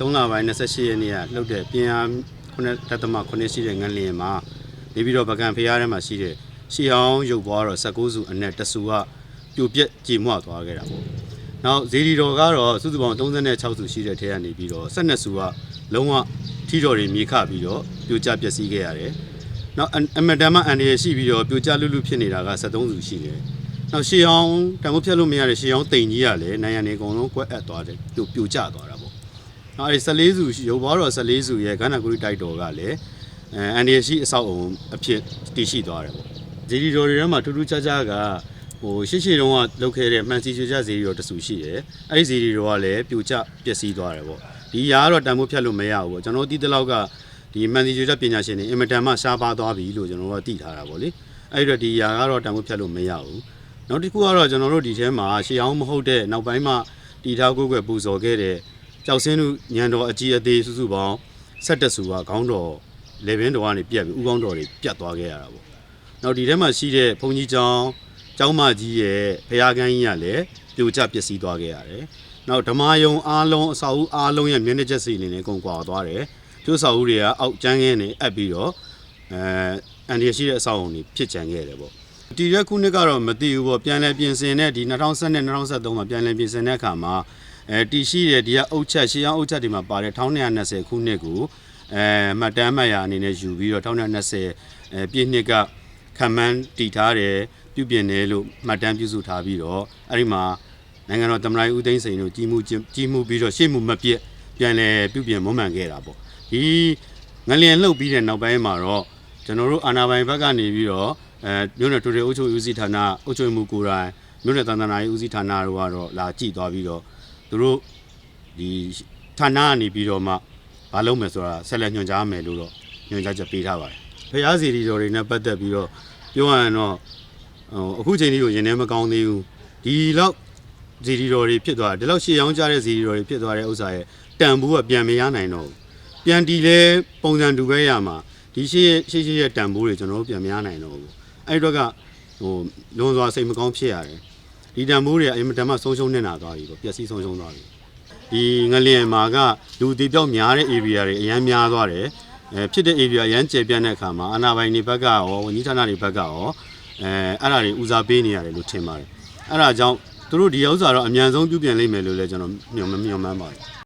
3လပိုင်း28ရက်နေ့ကလှုပ်တဲ့ပြင်အား9တက်သမ9ရှိတဲ့ငလျင်မှာနေပြီးတော့ပကံဖျားထဲမှာရှိတဲ့ရှီအောင်ရုပ်ပွားတော့19စုအနက်တဆူကပြိုပြက်ကြေမွသွားခဲ့တာပေါ့။နောက်ဇေဒီတော်ကတော့စုစုပေါင်း36စုရှိတဲ့ထဲကနေပြီးတော့12စုကလုံးဝထီတော်တွေမြေခပြီးတော့ပြိုကျပျက်စီးခဲ့ရတယ်။နောက်အအမတန်မှအန်ဒီရရှိပြီးတော့ပြိုကျလွတ်လွတ်ဖြစ်နေတာက73စုရှိတယ်။နောက်ရှီအောင်တံမိုးဖြတ်လို့မရတဲ့ရှီအောင်တိမ်ကြီးကလည်းနိုင်ရန်နေအကုန်လုံးကွက်အပ်သွားတယ်ပြိုပြိုကျသွားတာပေါ့။ နောက်အဲဒီ14စုရုပ်ဘောတော်14စုရဲ့ခန္ဓာကိုယ်တိုက်တော်ကလည်းအဲအန်ဒီရရှိအဆောက်အုံအဖြစ်တည်ရှိသွားတယ်ပေါ့ဇီဒီတော်တွေထဲမှာထူးထူးခြားခြားကဟိုရှေ့ရှေ့တုန်းကလုပ်ခဲ့တဲ့မှန်စီချွေချဇီဒီတော်တစ်စုရှိတယ်အဲဒီဇီဒီတော်ကလည်းပြိုကျပျက်စီးသွားတယ်ပေါ့ဒီຢာကတော့တန်ဖိုးဖြတ်လို့မရဘူးပေါ့ကျွန်တော်တို့တီးတလောက်ကဒီမှန်စီချွေချပညာရှင်တွေအင်မတန်မှရှားပါသွားပြီလို့ကျွန်တော်တို့ကသိထားတာပေါ့လေအဲဒီတော့ဒီຢာကတော့တန်ဖိုးဖြတ်လို့မရဘူးနောက်တစ်ခုကတော့ကျွန်တော်တို့ဒီထဲမှာရှေးအောင်မဟုတ်တဲ့နောက်ပိုင်းမှာတီထားကိုယ်ွယ်ပူဇော်ခဲ့တဲ့ ကြောက်စင်းတို့ညံတော်အကြီးအသေးစုစုပေါင်းဆက်တက်စုကခေါင်းတော်လေဘင်းတော်ကနေပြက်ပြီးဥကောင်းတော်တွေပြတ်သွားခဲ့ရတာပေါ့။နောက်ဒီထဲမှာရှိတဲ့ဘုန်းကြီးကျောင်းကျောင်းမကြီးရဲ့ဖရာကန်းကြီးကလည်းပြိုကျပျက်စီးသွားခဲ့ရတယ်။နောက်ဓမ္မယုံအားလုံးအစာအုပ်အားလုံးရဲ့မျက်နှာချက်စီနေနဲ့ကုန်ကွာသွားတယ်။ကျိုးစာအုပ်တွေကအောက်ကျန်းခင်းနေအပ်ပြီးတော့အဲအန်ဒီရရှိတဲ့အဆောက်အုံတွေဖြစ်ချန်ခဲ့တယ်ပေါ့။ဒီရက်ခုနှစ်ကတော့မသိဘူးပေါ့ပြန်လည်ပြင်ဆင်တဲ့ဒီ2010နဲ့2023မှာပြန်လည်ပြင်ဆင်တဲ့အခါမှာ အဲတီရှိတဲ့ဒီကအုတ်ချက်ရှေးအောင်အုတ်ချက်တွေမှာပါတယ်1920ခုနှစ်ကိုအဲမှတ်တမ်းမှတ်ရာအနေနဲ့ယူပြီးတော့1920အဲပြည့်နှစ်ကခံမှန်းတည်ထားတယ်ပြုပြင်တယ်လို့မှတ်တမ်းပြုစုထားပြီးတော့အဲ့ဒီမှာနိုင်ငံတော်သမ္မတဦးသိန်းစိန်တို့ကြီးမှုကြီးကြီးမှုပြီးတော့ရှေ့မှုမပြည့်ပြန်လဲပြုပြင်မွမ်းမံခဲ့တာပေါ့ဒီငလျင်လှုပ်ပြီးတဲ့နောက်ပိုင်းမှာတော့ကျွန်တော်တို့အာဏာပိုင်ဘက်ကနေပြီးတော့အဲမြို့နယ်တူတွေအုပ်ချုပ်ရေးဦးစီးဌာနအုပ်ချုပ်မှုကိုယ်တိုင်မြို့နယ်တန်တနာရေးဦးစီးဌာနတို့ကတော့လာကြည့်သွားပြီးတော့ သူတို့ဒီဌာနကနေပြီးတော့မှမလုပ်မယ်ဆိုတာဆက်လက်ညွှန်ကြားမယ်လို့တော့ညွှန်ကြားချက်ပေးထားပါတယ်။ဖျားစီရီတော်တွေနဲ့ပတ်သက်ပြီးတော့ပြောရရင်တော့ဟိုအခုချိန်လေးကိုရင်ထဲမကောင်းသေးဘူး။ဒီလောက်ဇီရီတော်တွေဖြစ်သွားတယ်ဒီလောက်ရှေ့အောင်ကြတဲ့ဇီရီတော်တွေဖြစ်သွားတဲ့ဥစ္စာရဲ့တန်ဖိုးကပြန်မရနိုင်တော့ဘူး။ပြန်တီလဲပုံစံတူပဲရမှာဒီရှေ့ရှေ့ရှေ့ရဲ့တန်ဖိုးတွေကျွန်တော်တို့ပြန်မရနိုင်တော့ဘူး။အဲ့ဒီတော့ကဟိုလွန်စွာစိတ်မကောင်းဖြစ်ရတယ်။ ဒီတံမိုးတွေကအင်မတန်မှဆုံးရှုံးနေတာသွားပြီပေါ့ပျက်စီးဆုံးရှုံးသွားပြီဒီငလျင်မာကလူတည်ပြောက်များတဲ့ area တွေအရန်များသွားတယ်အဲဖြစ်တဲ့ area အရန်ကျယ်ပြန့်တဲ့အခါမှာအာဏာပိုင်တွေဘက်ကရောဝန်ကြီးဌာနတွေဘက်ကရောအဲအဲ့ဒါတွေဦးစားပေးနေရတယ်လို့ထင်ပါတယ်အဲ့ဒါကြောင့်သူတို့ဒီဥစ္စာတော့အမြန်ဆုံးပြုပြင်လိမ့်မယ်လို့လည်းကျွန်တော်ညွှန်မညွှန်မှန်းပါတယ်